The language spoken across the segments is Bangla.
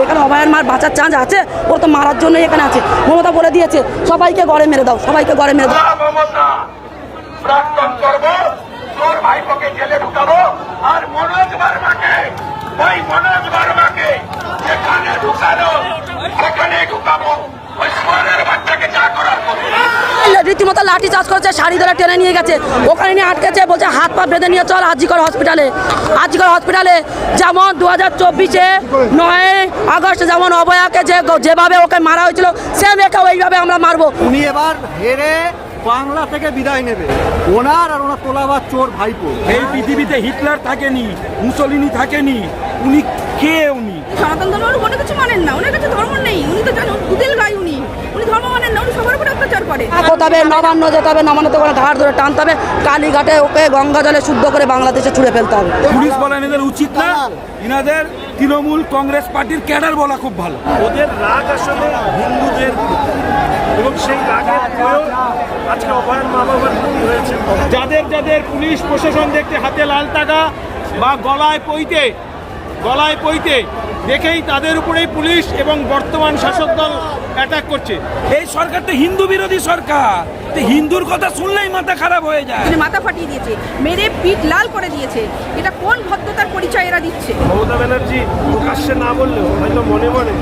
এখানে অভয়ের মার বাঁচার চান্স আছে। ওর তো মারার জন্যই এখানে আছে। মমতা বলে দিয়েছে সবাইকে গড়ে মেরে দাও সবাইকে গড়ে মেরে দাও। প্রাক্তন করব। তোর ভাইপোকে জেলে ঢুকাবো আর মনোজ বার্মাকে ওই মনোজ বার্মাকে যেখানে ঢুকানো সেখানে ঢুকাবো ওই সোয়ারের বাচ্চাকে যা করার করব রীতিমতো লাঠি চার্জ করেছে শাড়ি ধরে টেনে নিয়ে গেছে। ওখানে নিয়ে আটকেছে বলছে হাত পা বেঁধে নিয়ে চল আজিকর হসপিটালে আজিকর হসপিটালে যেমন দু হাজার চব্বিশে নয় আগস্ট যেমন অভয়াকে যে যেভাবে ওকে মারা হয়েছিল সেম একেও এইভাবে আমরা মারবো। উনি এবার হেরে বাংলা থেকে বিদায় নেবে। ওনার আর ওনার তোলাবার চোর ভাইপো। এই পৃথিবীতে হিটলার থাকেনি মুসলিনি থাকেনি উনি কে উনি? সনাতন ধর্ম উনি কোনো কিছু মানেন না ওনার কাছে ধর্ম নেই উনি তো জানেন হবে নবান্ন যেতে হবে নবান্নতে করে ঘাট ধরে টানতে হবে। কালীঘাটে ওকে গঙ্গা জলে শুদ্ধ করে বাংলাদেশে ছুড়ে ফেলতে হবে। পুলিশ বলেন এদের উচিত না। ইনাদের তৃণমূল কংগ্রেস পার্টির ক্যাডার বলা খুব ভালো। ওদের রাগ আসলে হিন্দুদের এবং সেই রাগের প্রয়োগ আজকে অভয়ের মা বাবার হয়েছে। যাদের যাদের পুলিশ প্রশাসন দেখতে হাতে লাল টাকা বা গলায় পইতে গলায় পইতে দেখেই তাদের উপরেই পুলিশ এবং বর্তমান শাসক দল অ্যাটাক করছে। এই সরকার তো হিন্দু বিরোধী সরকার। হিন্দুর কথা শুনলেই মাথা খারাপ হয়ে যায়। উনি মাথা ফাটিয়ে দিয়েছে মেরে পিঠ লাল করে দিয়েছে। এটা কোন ভদ্রতার পরিচয় এরা দিচ্ছে? মমতা ব্যানার্জি প্রকাশ্যে না বললেও হয়তো মনে মনে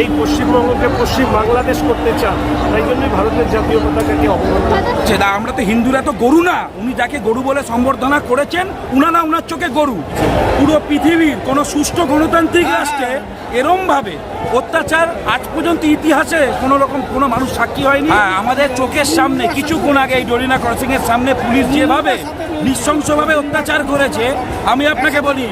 এই পশ্চিমবঙ্গকে পশ্চিম বাংলাদেশ করতে চান তাই জন্যই ভারতের জাতীয় পতাকাকে অবমাননা যে না, আমরা তো হিন্দুরা তো গরু না। উনি যাকে গরু বলে সম্বর্ধনা করেছেন উনারা উনার চোখে গরু। পুরো পৃথিবীর কোনো সুষ্ঠু গণতান্ত্রিক রাষ্ট্রে এরম ভাবে অত্যাচার আজ পর্যন্ত ইতিহাসে কোনো রকম কোনো মানুষ সাক্ষী হয়নি। হ্যাঁ, আমাদের চোখের সামনে কিছুক্ষণ আগে এই ডরিনা ক্রসিং এর সামনে পুলিশ যেভাবে নৃশংসভাবে অত্যাচার করেছে আমি আপনাকে বলি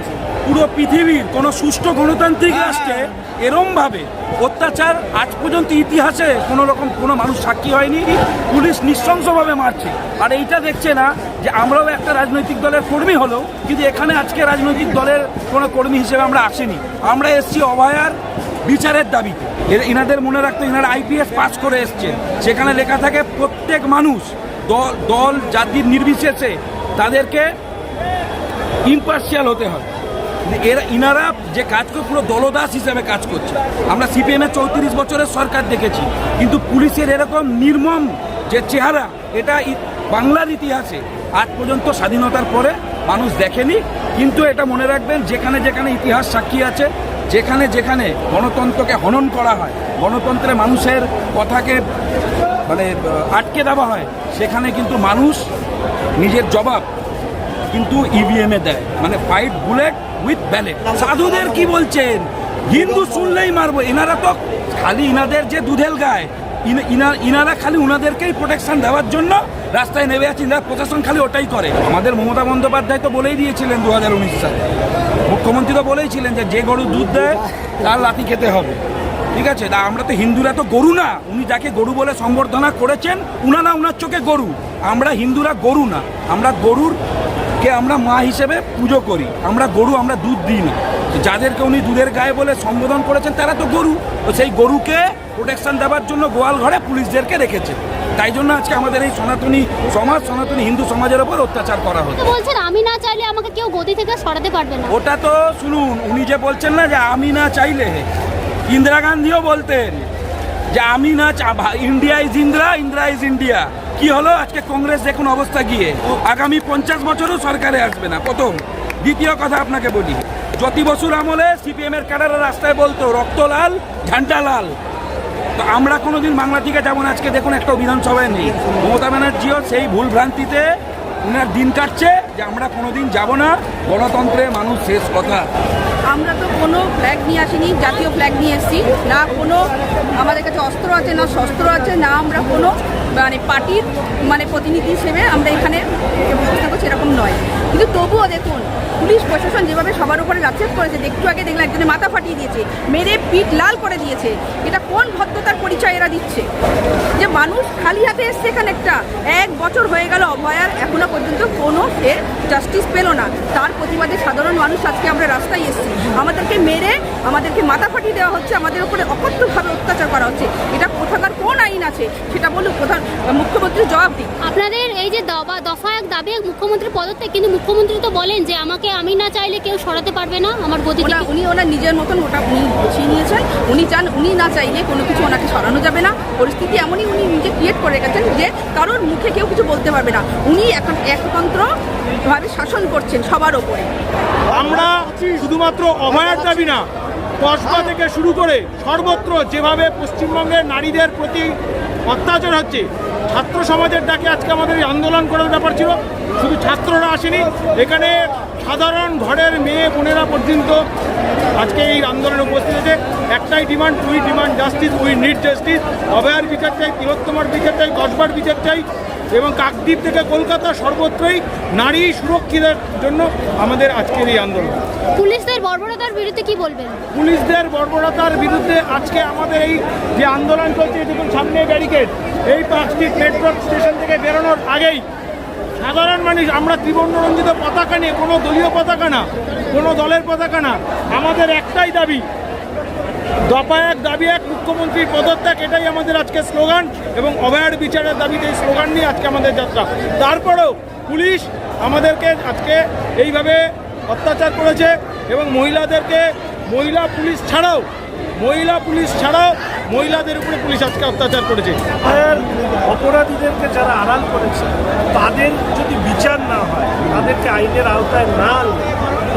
পুরো পৃথিবীর কোনো সুষ্ঠু গণতান্ত্রিক রাষ্ট্রে এরম ভাবে অত্যাচার আজ পর্যন্ত ইতিহাসে কোনো রকম কোনো মানুষ সাক্ষী হয়নি পুলিশ নৃশংসভাবে মারছে। আর এইটা দেখছে না যে আমরাও একটা রাজনৈতিক দলের কর্মী হলেও কিন্তু এখানে আজকে রাজনৈতিক দলের কোনো কর্মী হিসেবে আমরা আসিনি। আমরা এসছি অভয়ার বিচারের দাবিতে। এনাদের মনে রাখতে এনারা আইপিএস পাস করে এসছেন। সেখানে লেখা থাকে, প্রত্যেক মানুষ, দল দল জাতির নির্বিশেষে তাদেরকে ইম্পার্শিয়াল হতে হয়। এরা ইনারা যে কাজ করে, পুরো দলদাস হিসেবে কাজ করছে। আমরা সিপিএম এর চৌত্রিশ বছরের সরকার দেখেছি, কিন্তু পুলিশের এরকম নির্মম যে চেহারা, এটা বাংলার ইতিহাসে আজ পর্যন্ত স্বাধীনতার পরে মানুষ দেখেনি। কিন্তু এটা মনে রাখবেন, যেখানে যেখানে ইতিহাস সাক্ষী আছে যেখানে যেখানে গণতন্ত্রকে হনন করা হয়, গণতন্ত্রে মানুষের কথাকে মানে আটকে দেওয়া হয়, সেখানে কিন্তু মানুষ নিজের জবাব কিন্তু ইভিএমে এ দেয়। মানে ফাইট বুলেট উইথ ব্যালেট সাধুদের কি বলছেন? হিন্দু শুনলেই মারবো। এনারা তো খালি এনাদের যে দুধেল গায় ইনারা খালি ওনাদেরকেই প্রোটেকশন দেওয়ার জন্য রাস্তায় নেমে আছে ইনারা প্রশাসন খালি ওটাই করে। আমাদের মমতা বন্দ্যোপাধ্যায় তো বলেই দিয়েছিলেন দু হাজার উনিশ সালে। মুখ্যমন্ত্রী তো বলেইছিলেন যে যে গরু দুধ দেয়, তার লাঠি খেতে হবে। ঠিক আছে? আমরা তো হিন্দুরা তো গরু না। উনি যাকে গরু বলে সম্বর্ধনা করেছেন, উনারা উনার চোখে গরু। আমরা হিন্দুরা গরু না। আমরা গরুর কে আমরা মা হিসেবে পুজো করি। আমরা গরু আমরা দুধ দিই না। যাদেরকে উনি দুধের গায়ে বলে সম্বোধন করেছেন তারা তো গরু। তো সেই গরুকে প্রোটেকশন দেওয়ার জন্য গোয়াল ঘরে পুলিশদেরকে রেখেছে। তাই জন্য আজকে আমাদের এই সনাতনী সমাজ সনাতনী হিন্দু সমাজের ওপর অত্যাচার করা হচ্ছে। বলছেন আমি না চাইলে আমাকে কেউ গদি থেকে সরাতে পারবে না। ওটা তো শুনুন উনি যে বলছেন না যে আমি না চাইলে ইন্দিরা গান্ধীও বলতেন যে আমি না India is Indira Indira is India. কি হলো? আজকে কংগ্রেস দেখুন অবস্থা গিয়ে আগামী পঞ্চাশ বছরও সরকারে আসবে না। প্রথম, দ্বিতীয় কথা আপনাকে বলি, জ্যোতি বসুর আমলে সিপিএম এর ক্যাডারের রাস্তায় বলতো, রক্ত লাল, ঝান্ডা লাল। তো আমরা কোনোদিন বাংলা থেকে যেমন আজকে দেখুন একটা বিধানসভায় নেই। মমতা ব্যানার্জিও সেই ভুল ভ্রান্তিতে উনার দিন কাটছে যে আমরা কোনোদিন যাব না, গণতন্ত্রে মানুষ শেষ কথা। আমরা তো কোনো ফ্ল্যাগ নিয়ে আসিনি, জাতীয় ফ্ল্যাগ নিয়ে এসেছি। না কোনো আমাদের কাছে অস্ত্র আছে, না শস্ত্র আছে, না আমরা কোনো মানে পার্টির মানে প্রতিনিধি হিসেবে আমরা এখানে ব্যবস্থা করছি এরকম নয়। কিন্তু তবুও দেখুন, পুলিশ প্রশাসন যেভাবে সবার উপরে রাক্ষেপ করেছে একটু আগে দেখলাম একজনের মাথা ফাটিয়ে দিয়েছে, মেরে পিঠ লাল করে দিয়েছে, এটা কোন ভদ্রতার পরিচয় এরা দিচ্ছে? যে মানুষ খালি হাতে এসছে এখানে একটা, এক বছর হয়ে গেল অভয়ার, এখনও পর্যন্ত কোনো সে জাস্টিস পেল না। তার প্রতিবাদে সাধারণ মানুষ আজকে আমরা রাস্তায় এসেছি। আমাদেরকে মেরে, আমাদেরকে মাথা ফাটিয়ে দেওয়া হচ্ছে, আমাদের উপরে অকথ্যভাবে অত্যাচার করা হচ্ছে। এটা কোথাকার কোন আইন আছে সেটা বলুক প্রধান মুখ্যমন্ত্রী জবাব দিক। আপনাদের এই যে দফা দফা এক দাবি এক মুখ্যমন্ত্রী পদত্যাগ কিন্তু মুখ্যমন্ত্রী তো বলেন যে আমাকে আমি না চাইলে কেউ সরাতে পারবে না আমার গতি উনি ওনার নিজের মতন ওটা উনি গুছিয়ে নিয়েছেন। উনি চান উনি না চাইলে কোনো কিছু ওনাকে সরানো যাবে না। পরিস্থিতি এমনই উনি নিজে ক্রিয়েট করে গেছেন যে কারোর মুখে কেউ কিছু বলতে পারবে না। উনি এখন একতন্ত্র ভাবে শাসন করছেন সবার ওপরে। আমরা শুধুমাত্র অভয়ার দাবি না কসবা থেকে শুরু করে সর্বত্র যেভাবে পশ্চিমবঙ্গের নারীদের প্রতি অত্যাচার হচ্ছে, ছাত্র সমাজের ডাকে আজকে আমাদের আন্দোলন করার ব্যাপার ছিল। শুধু ছাত্ররা আসেনি, এখানে সাধারণ ঘরের মেয়ে বোনেরা পর্যন্ত আজকে এই আন্দোলনে উপস্থিত আছে একটাই demand we demand, justice we need justice, অভয়ার বিচার চাই, তিলোত্তমার বিচার চাই, কসবার বিচার চাই এবং কাকদ্বীপ থেকে কলকাতা সর্বত্রই নারী সুরক্ষিতার জন্য আমাদের আজকের এই আন্দোলন। পুলিশদের বর্বরতার বিরুদ্ধে কি বলবেন? পুলিশদের বর্বরতার বিরুদ্ধে আজকে আমাদের এই যে আন্দোলন চলছে দেখুন সামনে ব্যারিকেড, এই পাঁচটি মেট্রো স্টেশন থেকে বেরোনোর আগেই সাধারণ মানুষ, আমরা ত্রিবর্ণরঞ্জিত পতাকা নিয়ে, কোনো দলীয় পতাকা না, কোনো দলের পতাকা না, আমাদের একটাই দাবি দফা এক দাবি এক, মুখ্যমন্ত্রীর পদত্যাগ, এটাই আমাদের আজকে স্লোগান এবং অভয়ার বিচারের দাবিতে এই স্লোগান নিয়ে আজকে আমাদের যাত্রা। তারপরেও পুলিশ আমাদেরকে আজকে এইভাবে অত্যাচার করেছে এবং মহিলাদেরকে মহিলা পুলিশ ছাড়াও, মহিলা পুলিশ ছাড়াও মহিলাদের উপরে পুলিশ আজকে অত্যাচার করেছে। আর অপরাধীদেরকে যারা আড়াল করেছে, তাদের যদি বিচার না হয়, তাদেরকে আইনের আওতায় না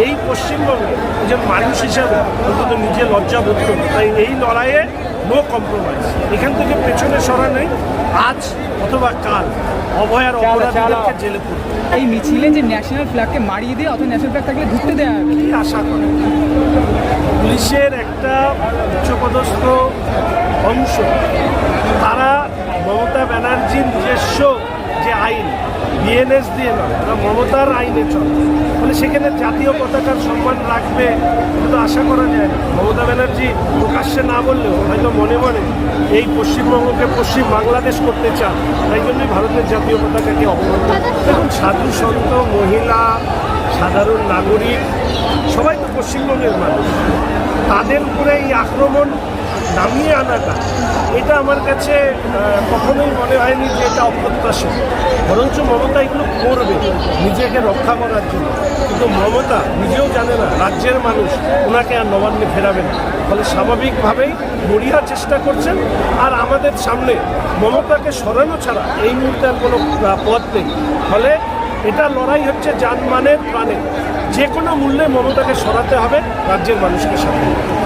এই পশ্চিমবঙ্গে একজন মানুষ হিসাবে অন্তত নিজে লজ্জা বোধ করবে। তাই এই লড়াইয়ে নো কম্প্রোমাইজ এখান থেকে পেছনে সরা নেই। আজ অথবা কাল অভয়ার অপরাধীদেরকে জেলে পড়বে এই মিছিলে যে ন্যাশনাল ফ্ল্যাগকে মারিয়ে দিয়ে অথবা ন্যাশনাল ফ্ল্যাগ থাকলে ঢুকতে দেওয়া হবে। কি আশা করে? পুলিশের একটা উচ্চপদস্থ অংশ। তারা মমতা ব্যানার্জির নিজস্ব যে আইন বিএনএস দিয়ে নয়, ওরা মমতার আইনে চলে। ফলে সেখানে জাতীয় পতাকার সম্মান রাখবে এটা তো আশা করা যায় মমতা ব্যানার্জি প্রকাশ্যে না বললেও হয়তো মনে মনে এই পশ্চিমবঙ্গকে পশ্চিম বাংলাদেশ করতে চান, তাই জন্যই ভারতের জাতীয় পতাকাকে অবমান। দেখুন, সাধু সন্ত, মহিলা, সাধারণ নাগরিক, সবাই তো পশ্চিমবঙ্গের মানুষ। তাদের উপরে এই আক্রমণ নামিয়ে আনাটা এটা আমার কাছে কখনোই মনে হয়নি যে এটা অপ্রত্যাশিত। বরঞ্চ মমতা এগুলো করবে, নিজেকে রক্ষা করার জন্য। কিন্তু মমতা নিজেও জানে না, রাজ্যের মানুষ ওনাকে আর নবান্নে ফেরাবে না। ফলে স্বাভাবিকভাবেই মরিয়া চেষ্টা করছেন। আর আমাদের সামনে মমতাকে সরানো ছাড়া এই মুহূর্তে আর কোনো পথ নেই। ফলে এটা লড়াই হচ্ছে জানমানের প্রাণে যে কোনো মূল্যে মমতাকে সরাতে হবে রাজ্যের মানুষকে সাথে নিয়ে।